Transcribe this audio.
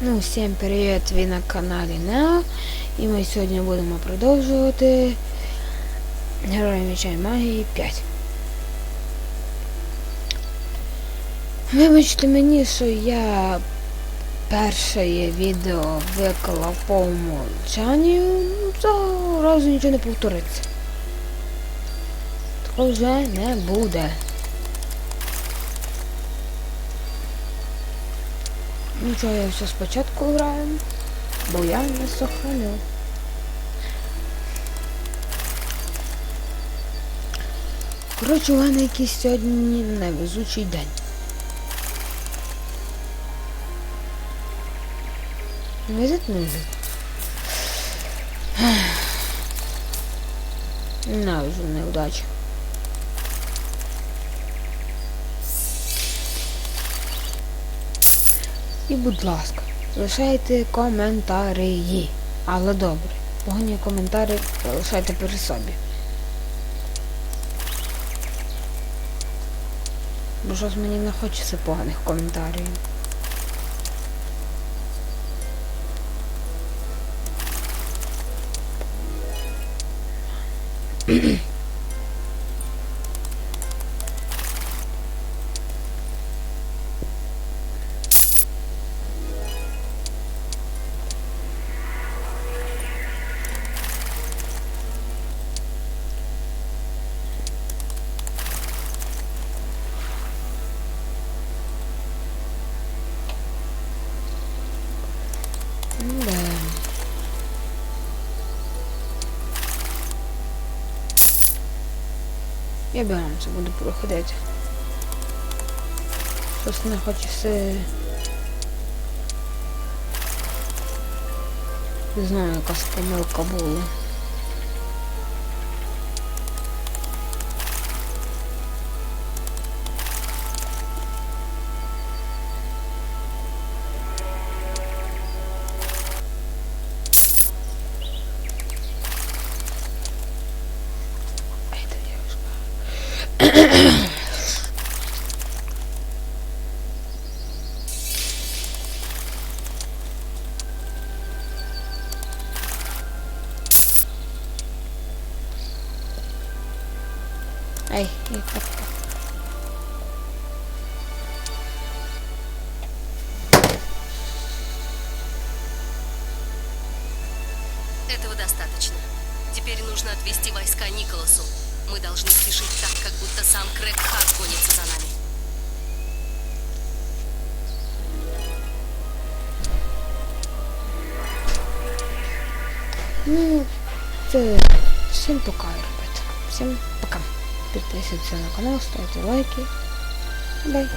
Ну, всім привіт, ви на каналі Нео. І ми сьогодні будемо продовжувати Герої Меча і Магії 5. Вибачте мені, що я перше відео виклав по умолчанню, ну цього разу нічого не повториться. Такого вже не буде. Нічого, я все спочатку граю, бо я не сохраню. Коротше, у мене якийсь сьогодні невезучий день. Везет, не везет. Ненавижу неудачу. І, будь ласка, лишайте коментарі. Але добре. Погані коментарі залишайте при собі. Бо щось мені не хочеться поганих коментарів. Я це буду проходити. Просто не хочеться. Не знаю, якась помилка була. Ай, ай, так. Этого достаточно. Теперь нужно отвести войска Николасу. Мы должны спешить так, как будто сам Крэг Харт гонится за нами. Ну, це всім пока, ребята. Всім пока. Підписуйтесь на канал, ставьте лайки. Бай.